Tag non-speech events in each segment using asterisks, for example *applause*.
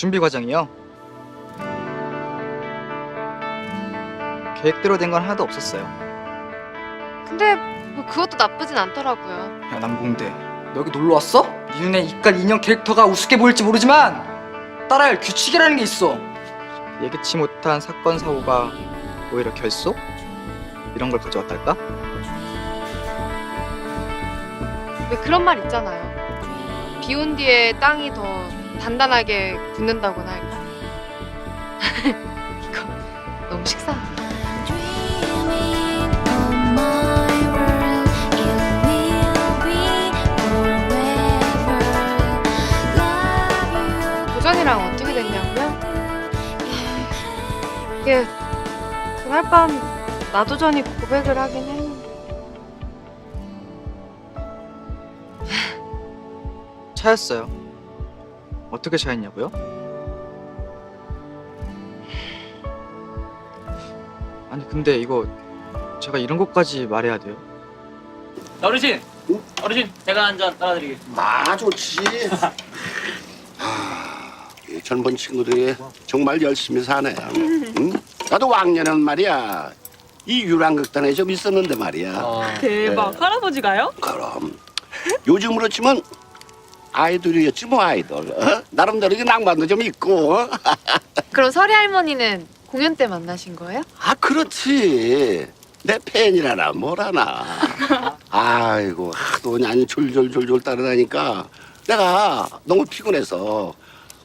준비 과정이요. 계획대로 된 건 하나도 없었어요. 근데 뭐 그것도 나쁘진 않더라고요. 야 남봉대, 너 여기 놀러 왔어? 네 눈에 이깟 인형 캐릭터가 우습게 보일지 모르지만 따라야 할 규칙이라는 게 있어. 예기치 못한 사건 사고가 오히려 결속 이런 걸 가져왔달까? 왜 그런 말 있잖아요. 비온 뒤에 땅이 더 단단하게 굳는다고나 할까? *laughs* 이거 너무 you. 도전이랑 어떻게 됐냐고요? 이게 그날 밤 나도전이 고백을 하긴 했는데 차였어요. 어떻게 차였냐고요? 아니 근데 이거 제가 이런 것까지 말해야 돼요? 어르신, 어르신, 제가 한 잔 따라드리겠습니다. 아 좋지. *laughs* 아, 이 젊은 친구들이 정말 열심히 사네. 응? 나도 왕년에는 말이야 이 유랑극단에 좀 있었는데 말이야. 대박. 네. 할아버지가요? 그럼 요즘으로 치면 아이돌이었지 뭐 아이돌. 어? 나름대로 이 낭만도 좀 있고. 어? *laughs* 그럼 설이 할머니는 공연 때 만나신 거예요? 아 그렇지. 내 팬이라나 뭐라나. 아이고 하도 그냥 졸졸졸졸 따르다니까 내가 너무 피곤해서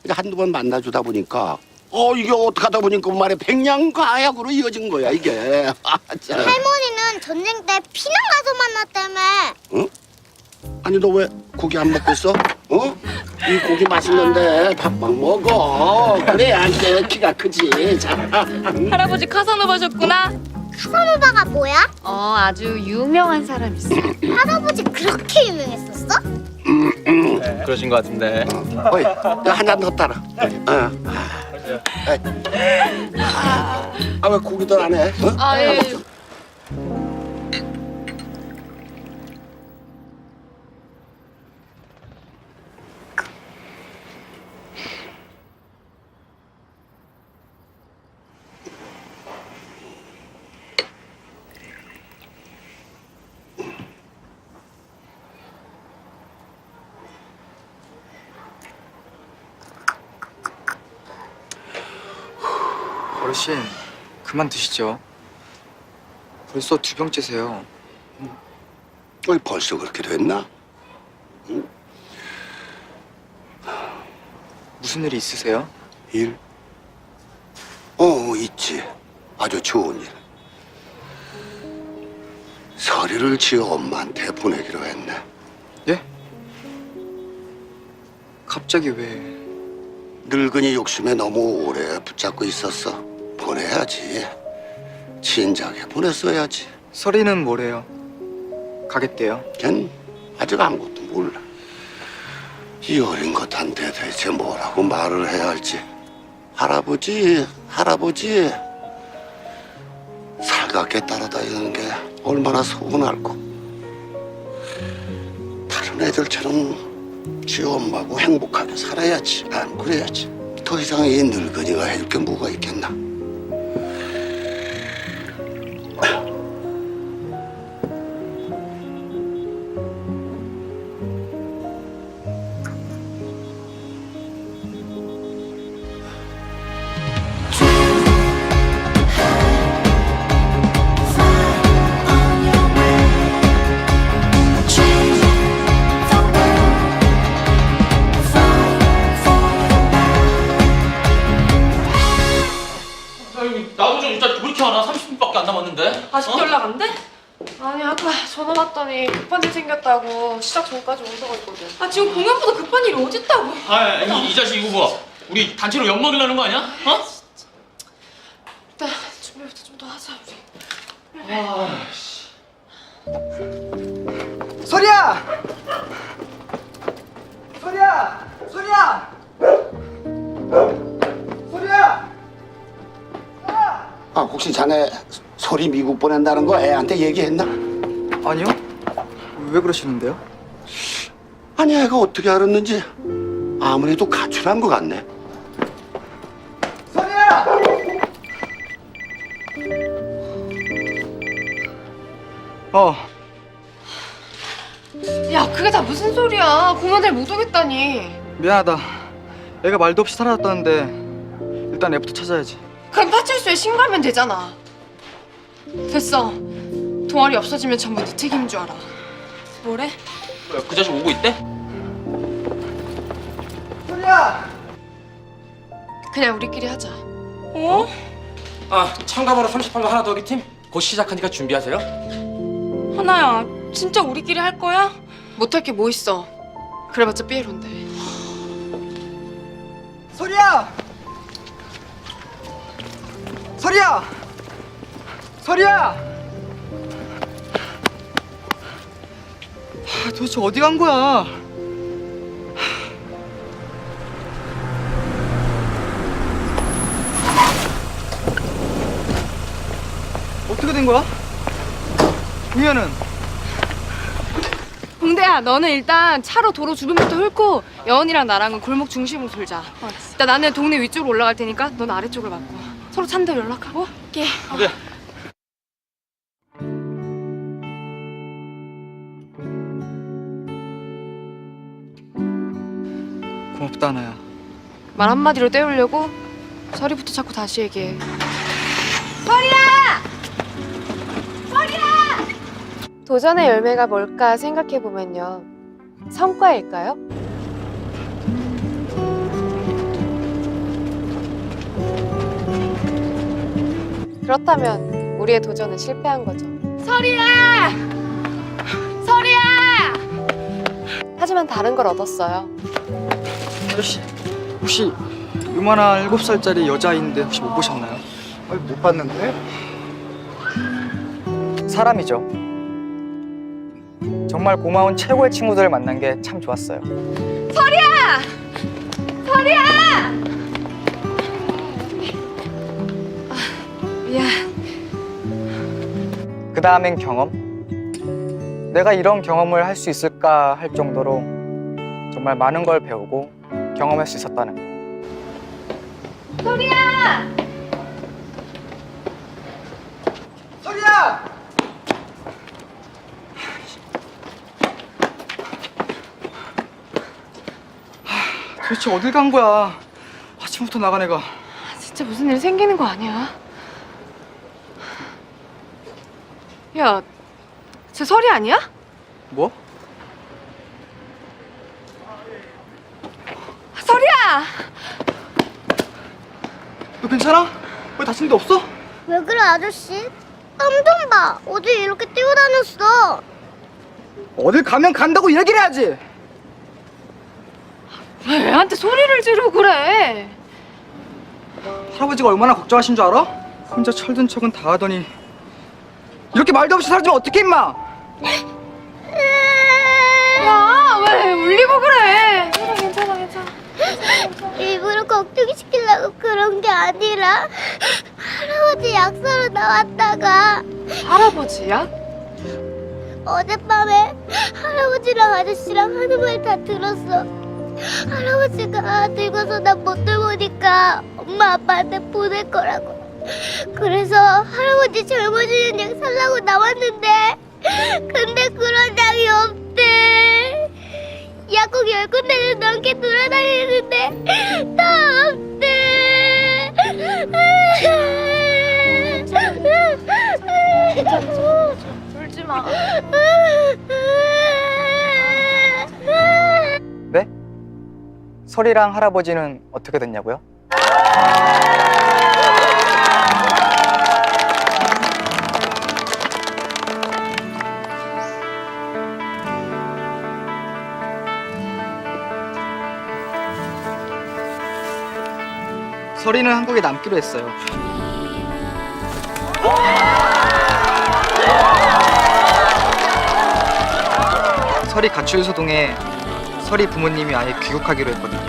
한두 번 만나주다 보니까 어 이게 어떻게 하다 보니까 말에 백년가약으로 이어진 거야 이게. *laughs* 아, 참. 할머니는 전쟁 때 피난 가서 만났다며. 아니 너 왜 고기 안 먹고 있어? 어? 이 고기 맛있는데 밥만 먹어. 그래야 이제 키가 크지. 자. 할아버지 카사노바셨구나. 카사노바가 뭐야? 어 아주 유명한 사람 있어요. *clears throat* 할아버지 그렇게 유명했었어? 그러신 것 같은데. 어이, 한잔 더 따라. 어. 아왜 고기들 안 해? 어? 아 예. 어르신 그만 드시죠. 벌써 두 병째세요. 어이, 벌써 그렇게 됐나? 무슨 일이 있으세요? 일? 어, 있지. 아주 좋은 일. 서류를 지어 엄마한테 보내기로 했네. 예? 갑자기 왜? 늙은이 욕심에 너무 오래 붙잡고 있었어. 보내야지. 진작에 보냈어야지. 설이는 뭐래요? 가겠대요. 걘 아직 아무것도 몰라. 이 어린 것한테 대체 뭐라고 말을 해야 할지. 할아버지, 할아버지. 살갑게 따라다니는 게 얼마나 서운할고. 다른 애들처럼 지 엄마하고 행복하게 살아야지. 안 그래야지. 더 이상 이 늙은이가 해줄 게 뭐가 있겠나. 하나? 30분밖에 안 남았는데. 아직도 어? 연락 안 돼? 아니 아까 전화 왔더니 급한 일 생겼다고 시작 전까지 온다고 했거든. 아 지금 공연보다 급한 일이 어딨다고? 아, 이, 이 자식 이거 봐. 우리 단체로 엿 먹이려는 거 아니야? 어? 일단 준비부터 좀 더 하자 우리. 설이야! 설이야! 설이야! 설이야! 혹시 자네 소리 미국 보낸다는 거 애한테 얘기했나? 아니요. 왜 그러시는데요? 아니 애가 어떻게 알았는지 아무래도 가출한 것 같네. 어. 야, 그게 다 무슨 소리야. 공연을 못 오겠다니. 미안하다. 애가 말도 없이 사라졌다는데 일단 애부터 찾아야지. 그럼 파출소에 신고하면 되잖아 됐어 동아리 없어지면 전부 네 책임인 줄 알아 뭐래? 뭐야, 그 자식 오고 있대? 소리야 그냥 우리끼리 하자 어? 아 참가번호 38번 하나 더기 팀? 곧 시작하니까 준비하세요 하나야, 진짜 우리끼리 할 거야? 못할 게 뭐 있어 그래봤자 삐에로인데 소리야 소리야! 소리야! 하, 도대체 어디 간 거야? 어떻게 된 거야? 우연은? 홍대야 너는 일단 차로 도로 주변부터 훑고 여원이랑 나랑은 골목 중심으로 돌자. 일단 나는 동네 위쪽으로 올라갈 테니까 넌 아래쪽을 맡고 서로 찬 대로 연락하고 게 네. 고맙다 나야 말 한마디로 때우려고 서리부터 자꾸 다시 얘기해 서리야! 서리야! 도전의 열매가 뭘까 생각해보면요 성과일까요? 그렇다면 우리의 도전은 실패한 거죠. 서리야! 서리야! 하지만 다른 걸 얻었어요. 아저씨 혹시 요만한 일곱 살짜리 여자인데 혹시 못 보셨나요? 못 봤는데? 사람이죠. 정말 고마운 최고의 친구들을 만난 게 참 좋았어요. 미안 그 다음엔 경험 내가 이런 경험을 할 수 있을까 할 정도로 정말 많은 걸 배우고 경험할 수 있었다는 거 소리야! 소리야! 하, 도대체 어딜 간 거야 아침부터 나간 애가 진짜 무슨 일 생기는 거 아니야? 야, 쟤 설이 아니야? 뭐? 설이야! 너 괜찮아? 왜 다친 데 없어? 왜 그래 아저씨? 땀 좀 봐. 어제 이렇게 뛰어다녔어. 어딜 가면 간다고 얘기를 해야지 왜 애한테 소리를 지르고 그래? 할아버지가 얼마나 걱정하신 줄 알아? 혼자 철든 척은 다 하더니 이렇게 말도 없이 사라지면 어떡해 임마 야, 왜 울리고 그래? 괜찮아, 괜찮아. 일부러 걱정시키려고 그런 게 아니라 할아버지 약사로 나왔다가 할아버지야? 어젯밤에 할아버지랑 아저씨랑 하는 말 다 들었어. 할아버지가 늙어서 나못 돌보니까 엄마 아빠한테 보낼 거라고. 그래서 할아버지 젊어지는 약 살라고 나왔는데 근데 그런 약이 없대. 약국 열 군데를 넘게 돌아다니는데 다 없대. 울지 마. 네? 설이랑 할아버지는 어떻게 됐냐고요? *laughs* 설이는 한국에 남기로 했어요. 설이 가출 소동에 설이 부모님이 아예 귀국하기로 했거든요.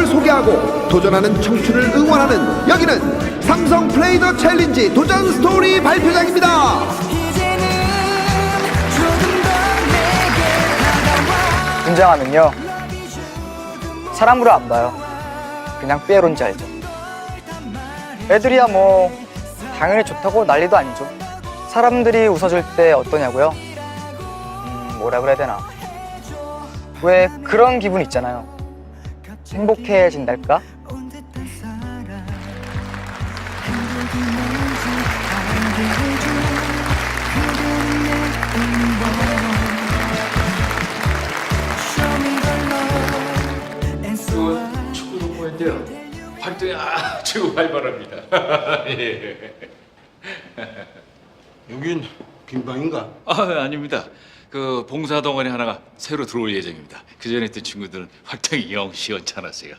노하우를 소개하고 도전하는 청춘을 응원하는 여기는 삼성 플레이더 챌린지 도전 스토리 발표장입니다. 등장하면요. 사람으로 안 봐요. 그냥 삐에로인지 알죠. 애들이야 뭐 당연히 좋다고 난리도 아니죠. 사람들이 웃어줄 때 어떠냐고요? 음, 뭐라 그래야 되나. 왜 그런 기분 있잖아요 행복해진달까? 축구 동호회인데요. 활동이 아주 활발합니다. *laughs* 예. 여긴 빈방인가? 아, 아닙니다. 그 봉사 동아리 하나가 새로 들어올 예정입니다. 그 전에 있던 친구들은 활동이 영 시원찮았어요.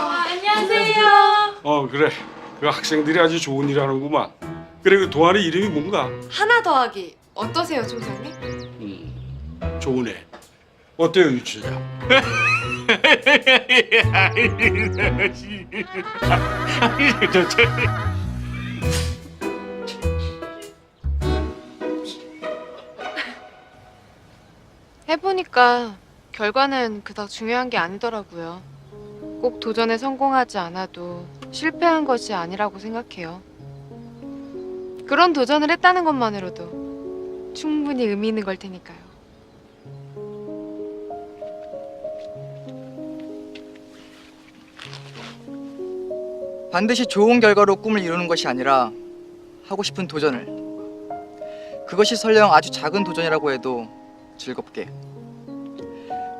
안녕하세요. 어 그래. 그 학생들이 아주 좋은 일 하는구만. 그래 그 동아리 이름이 뭔가? 하나 더하기 어떠세요, 총장님? 음, 좋으네. 어때요 유치자? 해보니까 결과는 그닥 중요한 게 아니더라고요. 꼭 도전에 성공하지 않아도 실패한 것이 아니라고 생각해요. 그런 도전을 했다는 것만으로도 충분히 의미 있는 걸 테니까요. 반드시 좋은 결과로 꿈을 이루는 것이 아니라 하고 싶은 도전을 그것이 설령 아주 작은 도전이라고 해도 즐겁게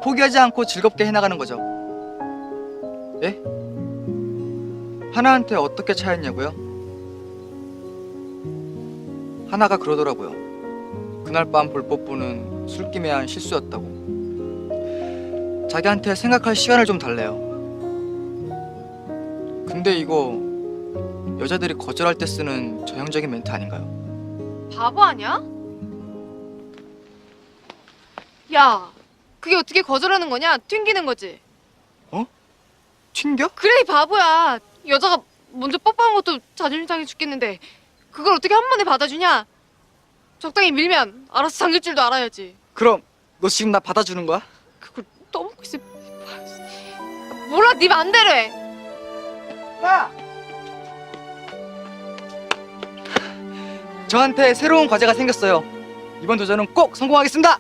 포기하지 않고 즐겁게 해나가는 거죠 예? 하나한테 어떻게 차였냐고요? 하나가 그러더라고요 그날 밤 볼뽀뽀는 술김에 한 실수였다고 자기한테 생각할 시간을 좀 달래요 근데 이거 여자들이 거절할 때 쓰는 전형적인 멘트 아닌가요? 바보 아니야? 야, 그게 어떻게 거절하는 거냐? 튕기는 거지. 튕겨? 그래 이 바보야. 여자가 먼저 뽀뽀한 것도 자존심 상해 죽겠는데 그걸 어떻게 한 번에 받아주냐? 적당히 밀면 알아서 잠길 줄도 알아야지. 그럼 너 지금 나 받아주는 거야? 그걸 떠먹고 있어. 몰라 네 맘대로 해. 저한테 새로운 과제가 생겼어요 이번 도전은 꼭 성공하겠습니다